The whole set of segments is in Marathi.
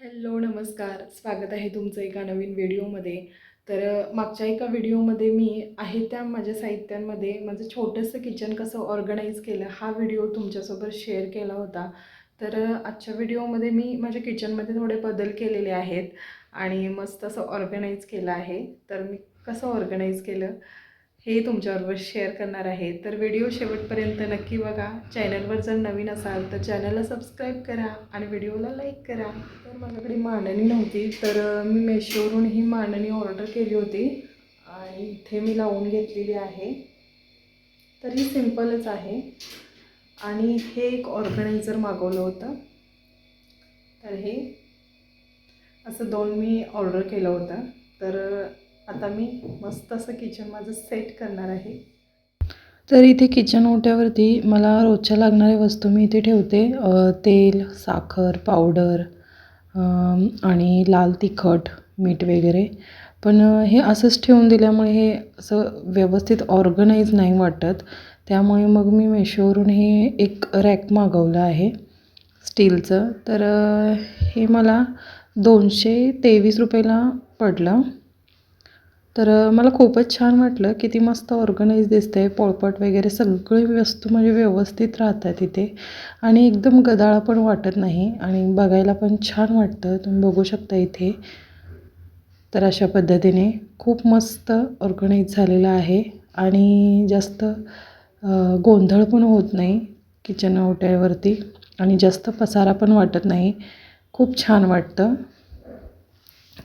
हॅलो नमस्कार. स्वागत आहे तुमचं एका नवीन व्हिडिओमध्ये. तर मागच्या एका व्हिडिओमध्ये मी आहे त्या माझ्या साहित्यांमध्ये माझं छोटंसं किचन कसं ऑर्गनाईज केलं हा व्हिडिओ तुमच्यासोबत शेअर केला होता. तर आजच्या व्हिडिओमध्ये मी माझ्या किचनमध्ये थोडे बदल केलेले आहेत आणि मस्त असं ऑर्गनाईज केलं आहे. तर मी कसं ऑर्गनाईज केलं? हे तुमच्याबरोबर शेअर करणार आहे. तर व्हिडिओ शेवटपर्यंत नक्की बघा. चॅनलवर जर नवीन असाल तर चॅनलला सबस्क्राईब करा आणि व्हिडिओला लाईक करा. तर माझ्याकडे मांडणी नव्हती तर मी मेशोवरून ही मांडणी ऑर्डर केली होती आणि इथे मी लावून घेतलेली आहे. तर ही सिम्पलच आहे. आणि हे एक ऑर्गनायझर मागवलं होतं. तर हे असं दोन मी ऑर्डर केलं होतं. तर आता मी मस्त असं किचन माझं सेट करणार आहे. तर इथे किचन ओट्यावरती मला रोजच्या लागणाऱ्या वस्तू मी इथे ठेवते. तेल साखर पावडर आणि लाल तिखट मीठ वगैरे. पण हे असंच ठेवून दिल्यामुळे हे असं व्यवस्थित ऑर्गनाईज नाही वाटत. त्यामुळे मग मी मेशोवरून हे एक रॅक मागवलं आहे स्टीलचं तर हे मला दोनशे तेवीस रुपयाला पडलं. तर मला खूपच छान वाटलं किती मस्त ऑर्गनाईज दिसतं आहे पोळपट वगैरे सगळी वस्तू म्हणजे व्यवस्थित राहतात इथे आणि एकदम गदाळा पण वाटत नाही आणि बघायला पण छान वाटतं. तुम्ही बघू शकता इथे. तर अशा पद्धतीने खूप मस्त ऑर्गनाईज झालेलं आहे. आणि जास्त गोंधळ पण होत नाही किचन ओट्यावरती आणि जास्त पसारा पण वाटत नाही. खूप छान वाटतं.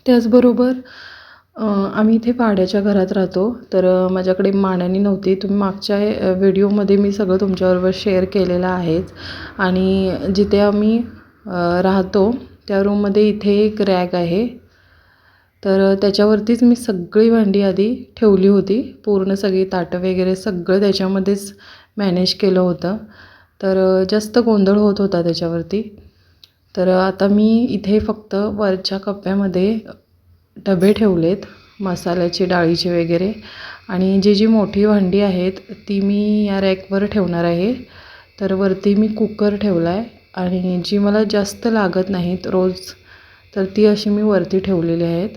त्याचबरोबर आम्ही इथे भाड्याच्या घरात राहतो. तर माझ्याकडे मांडणी नव्हती. तुम्ही मागच्या व्हिडिओमध्ये मी सगळं तुमच्याबरोबर शेअर केलेलं आहेच. आणि जिथे आम्ही राहतो त्या रूममध्ये इथे एक रॅग आहे. तर त्याच्यावरतीच मी सगळी भांडी आधी ठेवली होती. पूर्ण सगळी ताटं वगैरे सगळं त्याच्यामध्येच मॅनेज केलं होतं. तर जास्त गोंधळ होत होता त्याच्यावरती. तर आता मी इथे फक्त वरच्या कप्प्यामध्ये डबे ठेवलेत मसाल्याचे डाळीचे वगैरे. आणि जी जी मोठी भांडी आहेत ती मी या रॅकवर ठेवणार आहे. तर वरती मी कुकर ठेवला आहे आणि जी मला जास्त लागत नाहीत रोज तर ती अशी मी वरती ठेवलेली आहेत.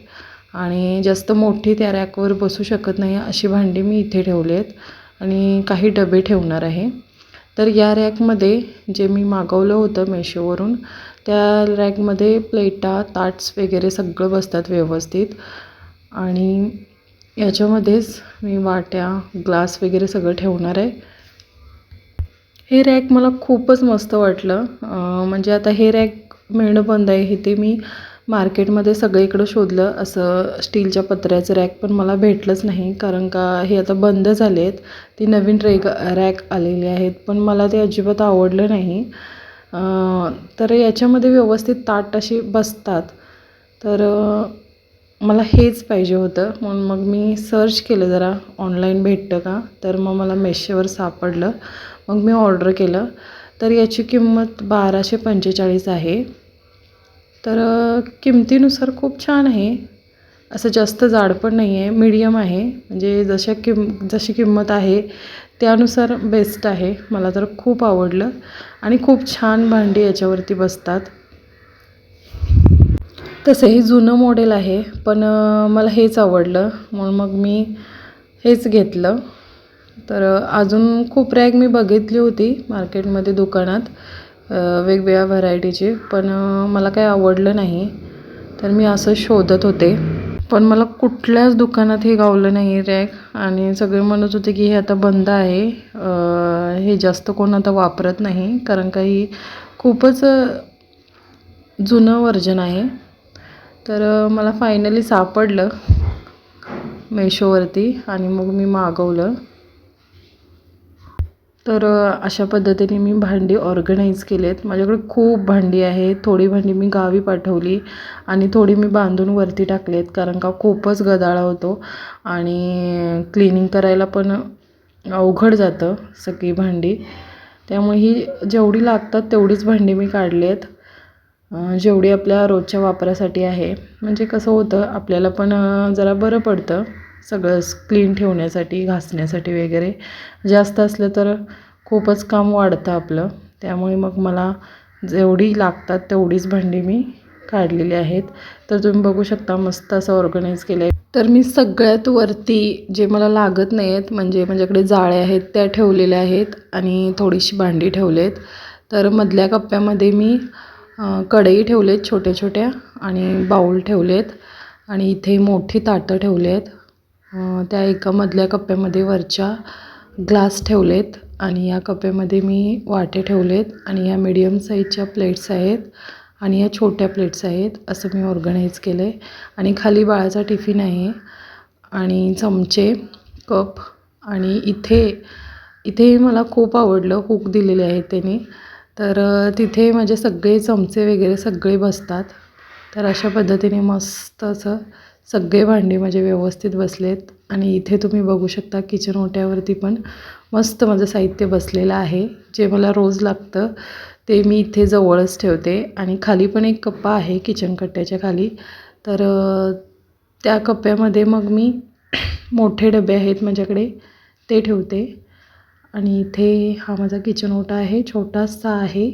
आणि जास्त मोठी त्या रॅकवर बसू शकत नाही अशी भांडी मी इथे ठेवली आहेत आणि काही डबे ठेवणार आहे. तर या रॅकमध्ये जे मी मागवलं होतं मेशोवरून त्या रॅकमध्ये प्लेटा ताट्स वगैरे सगळं बसतात व्यवस्थित. आणि याच्यामध्येच मी वाट्या ग्लास वगैरे सगळं ठेवणार आहे. हे रॅक मला खूपच मस्त वाटलं. म्हणजे आता हे रॅक मिळणं बंद आहे हे ते मी मार्केटमध्ये सगळीकडं शोधलं. असं स्टीलच्या पत्र्याचं रॅक पण मला भेटलंच नाही कारण का हे आता बंद झाले आहेत ती नवीन रेग रॅक आलेली आहेत पण मला ते अजिबात आवडलं नाही. तर याच्यामध्ये व्यवस्थित ताट अशी बसतात. तर मला हेच पाहिजे होतं. म्हणून मग मी सर्च केलं जरा. ऑनलाईन भेटतं का? तर मग मला मेशोवर सापडलं. मग मी ऑर्डर केलं. तर याची किंमत बाराशे पंचेचाळीस आहे. तर किमतीनुसार खूप छान आहे. असं जास्त जाड पण नाही आहे मीडियम आहे. म्हणजे जशा किम जशी किंमत आहे त्यानुसार बेस्ट आहे. मला तर खूप आवडलं. आणि खूप छान भांडी याच्यावरती बसतात. तसं हे जुनं मॉडेल आहे पण मला हेच आवडलं. म्हणून मग मी हेच घेतलं. तर अजून खूप रॅक मी बघितली होती मार्केटमध्ये दुकानात. वेगवेगळ्या व्हरायटीची पण मला काही आवडलं नाही. तर मी असं शोधत होते. पण मला कुठल्याच दुकानात हे गावलं नाही रॅक. आणि सगळे म्हणत होते की हे आता बंद आहे. हे जास्त कोण आता वापरत नाही. कारण काही खूपच जुनं वर्जन आहे. तर मला फायनली सापडलं मेशोवरती आणि मग मी मागवलं. तर अशा पद्धतीने मी भांडी ऑर्गनाईज केली आहेत माझ्याकडे खूप भांडी आहे थोडी भांडी मी गावी पाठवली आणि थोडी मी बांधून वरती टाकली आहेत कारण का खूपच गदाळा होतो आणि क्लिनिंग करायला पण अवघड जातं सगळी भांडी. त्यामुळे ही जेवढी लागतात तेवढीच भांडी मी काढली आहेत जेवढी आपल्या रोजच्या वापरासाठी आहे. म्हणजे कसं होतं आपल्याला पण जरा बरं पडतं. सगळं क्लीन ठेवण्यासाठी घासण्यासाठी वगैरे जास्त असलं तर खूपच काम वाढतं आपलं. त्यामुळे मग मला जेवढी लागतात तेवढीच भांडी मी काढलेली आहेत. तर तुम्ही बघू शकता मस्त असं ऑर्गनाईज केलं आहे तर मी सगळ्यात वरती जे मला लागत नाही आहेत म्हणजे माझ्याकडे जाळे आहेत त्या ठेवलेल्या आहेत आणि थोडीशी भांडी ठेवलेत. तर मधल्या कप्प्यामध्ये मी कढई ठेवलेत छोट्या छोट्या आणि बाऊल ठेवलेत आणि इथे मोठी ताटं ठेवले आहेत त्या एका मधल्या कप्प्यामध्ये वरच्या ग्लास ठेवलेत आणि या कप्प्यामध्ये मी वाटे ठेवलेत आणि या मीडियम साईजच्या प्लेट्स आहेत आणि या छोट्या प्लेट्स आहेत असं मी ऑर्गनाईज केलं आहे आणि खाली बाळाचा टिफिन आहे आणि चमचे कप आणि इथे इथे मला खूप आवडलं हुक दिलेले आहेत त्यांनी. तर तिथे माझे सगळे चमचे वगैरे सगळे बसतात. तर अशा पद्धतीने मस्त असं सगळे भांडे माझे व्यवस्थित बसलेत आणि इथे तुम्ही बघू शकता किचन ओट्यावरती पण मस्त माझं साहित्य बसलेलं आहे. जे मला रोज लागतं ते मी इथे जवळच ठेवते आणि खाली पण एक कप्पा आहे किचन कट्ट्याच्या खाली. तर त्या कप्प्यामध्ये मग मी मोठे डबे आहेत माझ्याकडे ते ठेवते. आणि इथे हा माझा किचन ओटा आहे छोटासा आहे.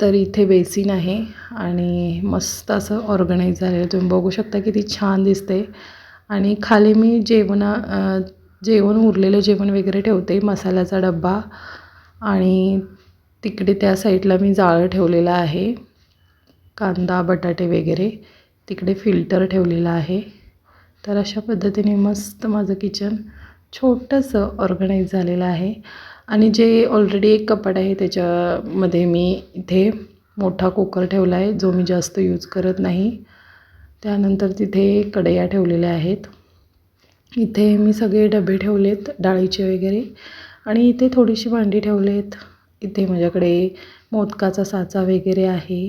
तर इथे बेसिन आहे आणि मस्त असं ऑर्गनाईज झालेलं तुम्ही बघू शकता किती छान दिसते. आणि खाली मी जेवणा जेवण उरलेलं जेवण वगैरे ठेवते मसाल्याचा डब्बा. आणि तिकडे त्या साईडला मी जाळं ठेवलेलं आहे कांदा बटाटे वगैरे. तिकडे फिल्टर ठेवलेलं आहे. तर अशा पद्धतीने मस्त माझं किचन छोटंसं ऑर्गनाईज झालेलं आहे. आणि जे ऑलरेडी एक कपाट आहे त्याच्यामध्ये मी इथे मोठा कुकर ठेवला आहे जो मी जास्त यूज करत नाही. त्यानंतर तिथे कढया ठेवलेल्या आहेत. इथे मी सगळे डबे ठेवलेत डाळीचे वगैरे. आणि इथे थोडीशी भांडी ठेवलेत. इथे माझ्याकडे मोदकाचा साचा वगैरे आहे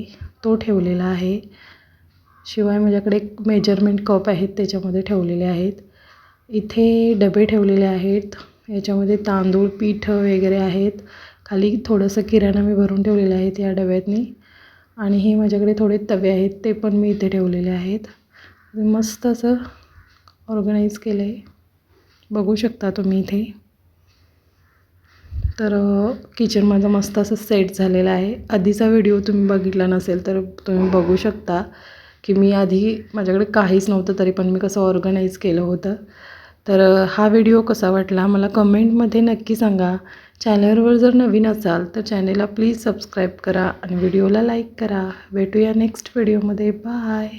तो ठेवलेला आहे. शिवाय माझ्याकडे मेजरमेंट कप आहेत त्याच्यामध्ये ठेवलेले आहेत. इथे डबे ठेवलेले आहेत. याच्यामध्ये तांदूळ पीठ वगैरे आहेत. खाली थोडंसं किराणा मी भरून ठेवलेलं आहे या डब्यातनी. आणि हे माझ्याकडे थोडे तवे आहेत ते पण मी इथे ठेवलेले आहेत. मस्त असं ऑर्गनाईज केलं आहे बघू शकता तुम्ही इथे. तर किचन माझं मस्त असं सेट झालेलं आहे. आधीचा व्हिडिओ तुम्ही बघितला नसेल तर तुम्ही बघू शकता की मी आधी माझ्याकडे काहीच नव्हतं तरी पण मी कसं ऑर्गनाईज केलं होतं. तर हा व्हिडिओ कसा वाटला मला कमेंटमध्ये नक्की सांगा. चॅनलवर जर नवीन असाल तर चॅनेलला प्लीज सबस्क्राईब करा आणि व्हिडिओला लाईक करा. भेटूया नेक्स्ट व्हिडिओमध्ये. बाय.